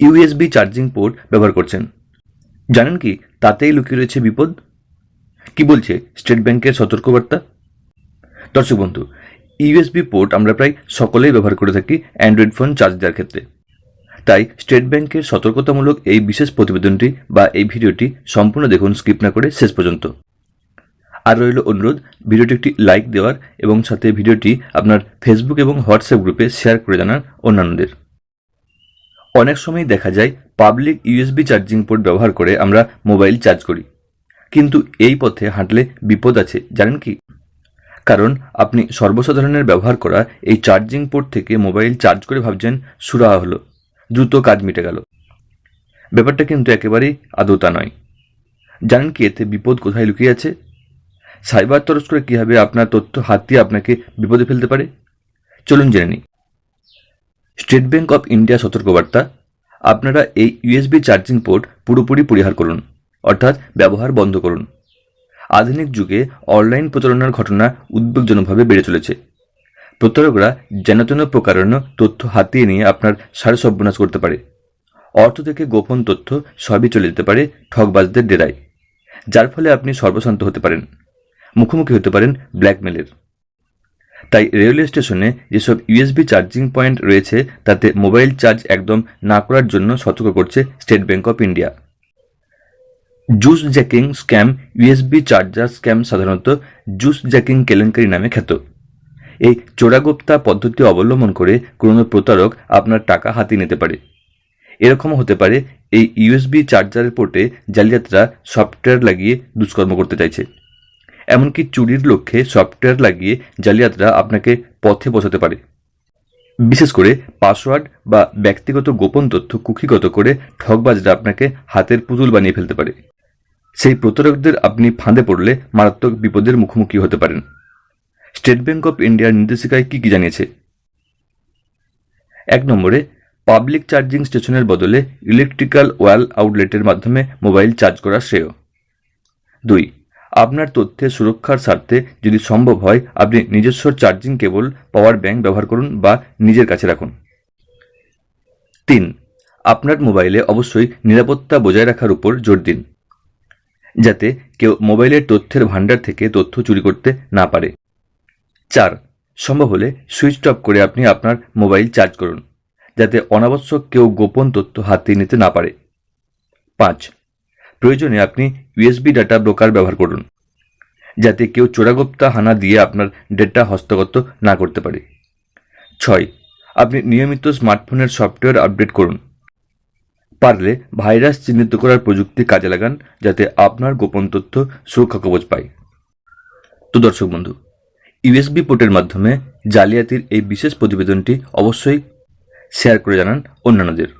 USB charging port ব্যবহার করছেন। জানেন কি, তাতেই লুকিয়ে রয়েছে বিপদ? কি বলছে স্টেট ব্যাংকের সতর্কবার্তা? দর্শক বন্ধু ইউএসবি পোর্ট আমরা প্রায় সকলেই ব্যবহার করে থাকি অ্যান্ড্রয়েড ফোন চার্জ দেওয়ার ক্ষেত্রে। তাই স্টেট ব্যাংকের সতর্কতামূলক এই বিশেষ প্রতিবেদনটি বা এই ভিডিওটি সম্পূর্ণ দেখুন, স্কিপ না করে শেষ পর্যন্ত। আর রইল অনুরোধ, ভিডিওটি একটি লাইক দেওয়ার এবং সাথে ভিডিওটি আপনার ফেসবুক এবং হোয়াটসঅ্যাপ গ্রুপে শেয়ার করে জানার অন্যান্যদের। অনেক সময় দেখা যায় পাবলিক ইউএসবি চার্জিং পোর্ট ব্যবহার করে আমরা মোবাইল চার্জ করি। কিন্তু এই পথে হাঁটলে বিপদ আছে, জানেন কি? কারণ আপনি সর্বসাধারণের ব্যবহার করা এই চার্জিং পোর্ট থেকে মোবাইল চার্জ করে ভাবছেন, সুরাহা হলো, দ্রুত কাজ মিটে গেল। ব্যাপারটা কিন্তু একেবারেই আদৌ তা নয়। জানেন কি এতে বিপদ কোথায় লুকিয়ে আছে? সাইবার তরস্করা কীভাবে আপনার তথ্য হাতিয়ে আপনাকে বিপদে ফেলতে পারে? চলুন জেনে নিই। স্টেট ব্যাংক অফ ইন্ডিয়া সতর্কবার্তা, আপনারা এই ইউএসবি চার্জিং পোর্ট পুরোপুরি পরিহার করুন, অর্থাৎ ব্যবহার বন্ধ করুন। আধুনিক যুগে অনলাইন প্রতারণার ঘটনা উদ্বেগজনকভাবে বেড়ে চলেছে। প্রতারকরা যেন তেন প্রকারণ তথ্য হাতিয়ে নিয়ে আপনার সার সর্বনাশ করতে পারে। অর্থ থেকে গোপন তথ্য সবই চলে যেতে পারে ঠকবাজদের ডেরায়, যার ফলে আপনি সর্বশান্ত হতে পারেন। মুখোমুখি হতে পারেন ব্ল্যাকমেলের। তাই রেলওয়ে স্টেশনে যেসব ইউএসবি চার্জিং পয়েন্ট রয়েছে, তাতে মোবাইল চার্জ একদম না করার জন্য সতর্ক করছে State Bank of India. Juice jacking scam, USB charger scam সাধারণত জুস জ্যাকিং কেলেঙ্কারি নামে খ্যাত। এই চোরাগোপ্তা পদ্ধতি অবলম্বন করে কোনো প্রতারক আপনার টাকা হাতিয়ে নিতে পারে। এরকমও হতে পারে এই ইউএসবি চার্জারের পোর্টে জালিয়াতরা সফটওয়্যার লাগিয়ে দুষ্কর্ম করতে চাইছে। এমনকি চুরির লক্ষ্যে সফটওয়্যার লাগিয়ে জালিয়াতরা আপনাকে পথে বসাতে পারে। বিশেষ করে পাসওয়ার্ড বা ব্যক্তিগত গোপন তথ্য কুকিগত করে ঠকবাজরা আপনাকে হাতের পুতুল বানিয়ে ফেলতে পারে। সেই প্রতারকদের আপনি ফাঁদে পড়লে মারাত্মক বিপদের মুখোমুখি হতে পারেন। স্টেট ব্যাংক অফ ইন্ডিয়ার নির্দেশিকায় কী কী জানিয়েছে? এক নম্বরে, পাবলিক চার্জিং স্টেশনের বদলে ইলেকট্রিক্যাল ওয়াল আউটলেটের মাধ্যমে মোবাইল চার্জ করা শ্রেয়। দুই আপনার তথ্যের সুরক্ষার স্বার্থে যদি সম্ভব হয়, আপনি নিজস্ব চার্জিং কেবল, পাওয়ার ব্যাংক ব্যবহার করুন বা নিজের কাছে রাখুন। তিন, আপনার মোবাইলে অবশ্যই নিরাপত্তা বজায় রাখার উপর জোর দিন, যাতে কেউ মোবাইলের তথ্যের ভাণ্ডার থেকে তথ্য চুরি করতে না পারে। চার, সম্ভব হলে সুইচ অফ করে আপনি আপনার মোবাইল চার্জ করুন, যাতে অনাবশ্যক কেউ গোপন তথ্য হাতিয়ে নিতে না পারে। পাঁচ প্রয়োজনে আপনি ইউএসবি ডাটা ব্রোকার ব্যবহার করুন, যাতে কেউ চোরাগোপ্তা হানা দিয়ে আপনার ডেটা হস্তগত না করতে পারে। ছয়, আপনি নিয়মিত স্মার্টফোনের সফটওয়্যার আপডেট করুন। পারলে ভাইরাস চিহ্নিত করার প্রযুক্তি কাজে লাগান, যাতে আপনার গোপন তথ্য সুরক্ষা কবচ পায়। তো দর্শক বন্ধু ইউএসবি পোর্টের মাধ্যমে জালিয়াতির এই বিশেষ প্রতিবেদনটি অবশ্যই শেয়ার করে জানান অন্যান্যদের।